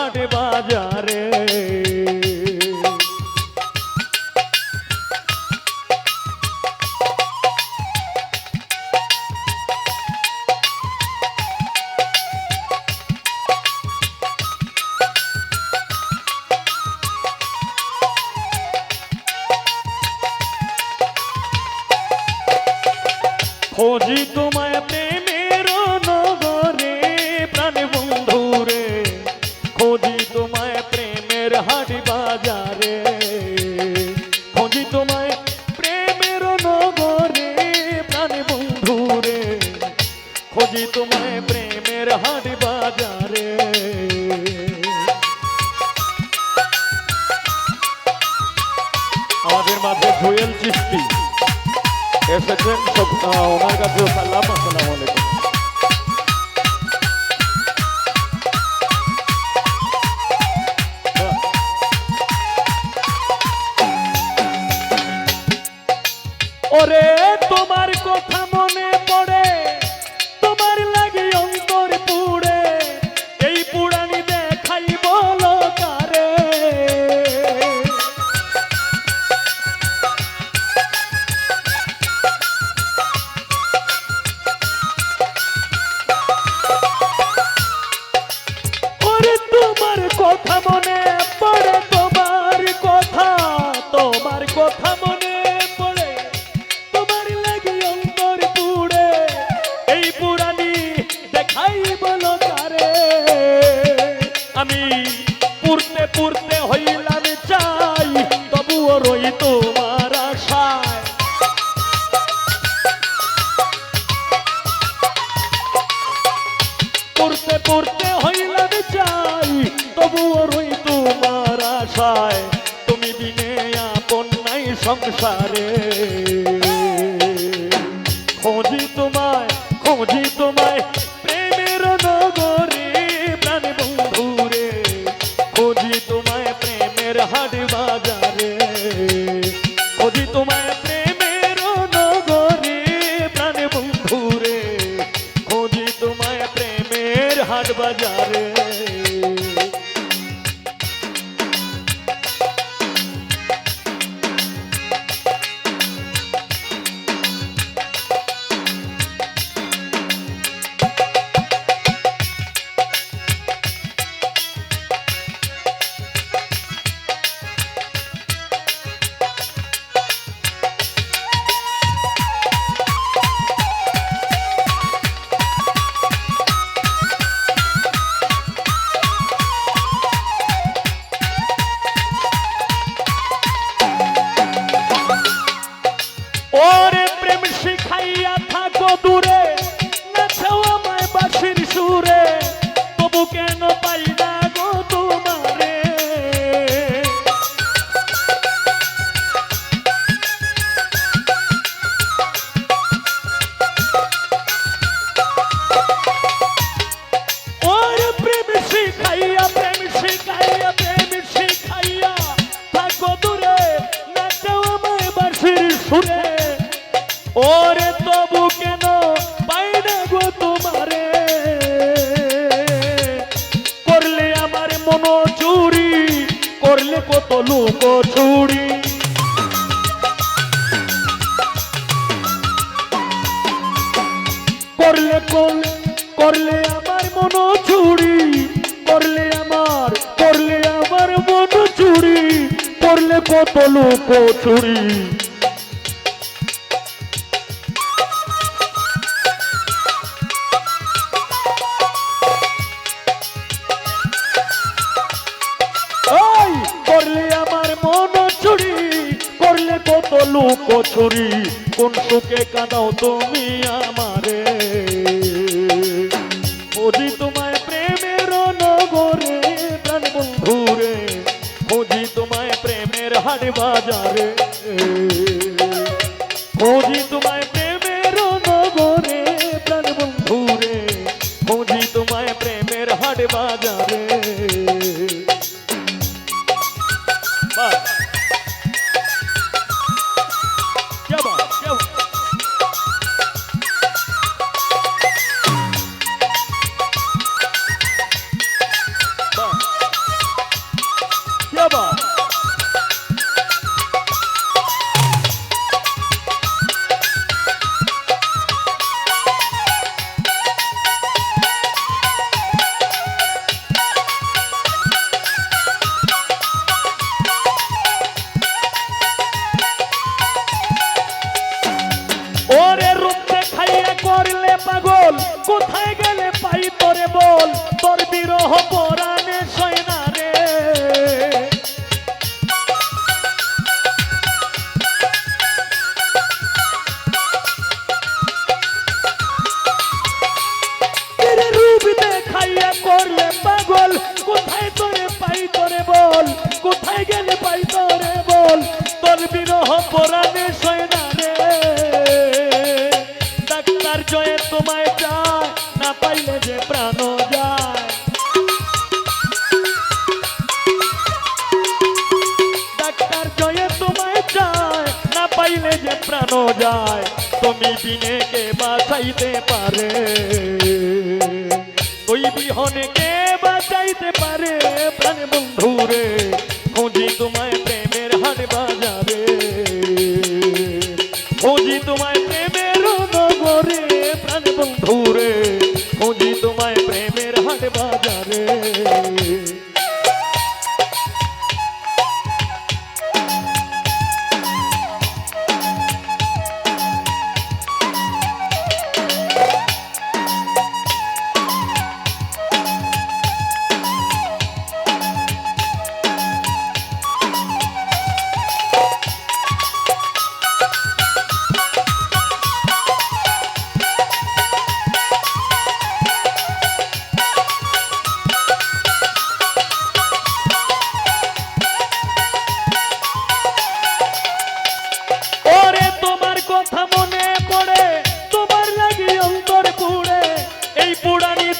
হাট বাজারে। খোঁজি তোমায় প্রেমের এসেছেন ওনার কাছে সালাম আসসালামু আলাইকুম। ওরে পুরতে হইলাম চাই, তবুও রই তোমার আশায়। পড়তে পড়তে হইলাম চাই, তবুও রই তোমার আশায়। তুমি দিনে আপন নাই সংসারে। প্রেমের হাট থাকো দূরে। লোক ছুড়ি করলে করলে আমার মন ছুড়ি করলে আমার করলে আমার মন ছুড়ি করলে কত লোক চুরি কত লোক কোন সুখে কাঁদাও তুমি আমারে। খোঁজি তোমায় প্রেমের নগরে, প্রাণ বন্ধুরে খোঁজি তোমায় প্রেমের হাট বাজারে। খোঁজি তোমায় প্রেমের নগরে, প্রাণ বন্ধুরে খোঁজি তোমায় প্রেমের হাট বাজারে। করলে পাগল? কোথায় তোরে পাই তোরে বল? কোথায় গেলে পাই তোরে বল? তোর বিরহ পরাণে সয় না রে। ডাক্তার জয়ে তোমায় চায়, না পাইলে যে প্রাণ যায়। ডাক্তার জয়ে তোমায় চায়, না পাইলে যে প্রাণ যায়। তুমি বিনে কে বাঁচাইতে পারে। ওই বিহনে কে বাঁচাইতে পারে প্রাণ বন্ধুরে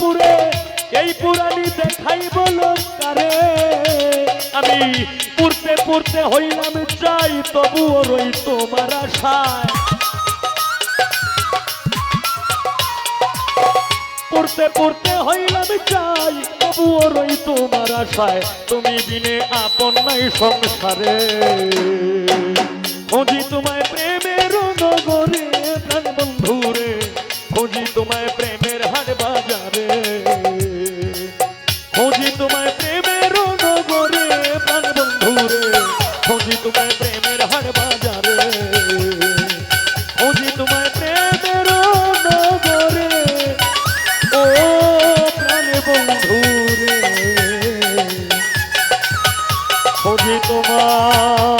পুরে, এই পুরানি দেখাই বলো কারে। আমি পুরতে পুরতে হইলাম চাই, তবুও রই তোমার আশায়। পড়তে পড়তে হইলাম চাই, তবুও রই তোমার আশায়। তুমি বিনে আপন নাই সংসারে। খুঁজি তোমায় প্রেমের নগরে প্রাণ বন্ধুরে খুঁজি তোমায় বন্ধুরে খুঁজি তোমায় প্রেমের হাট বাজারে। খুঁজি তোমায় প্রেমের নগরে। ও প্রাণ বন্ধু রে খোঁজি তোমার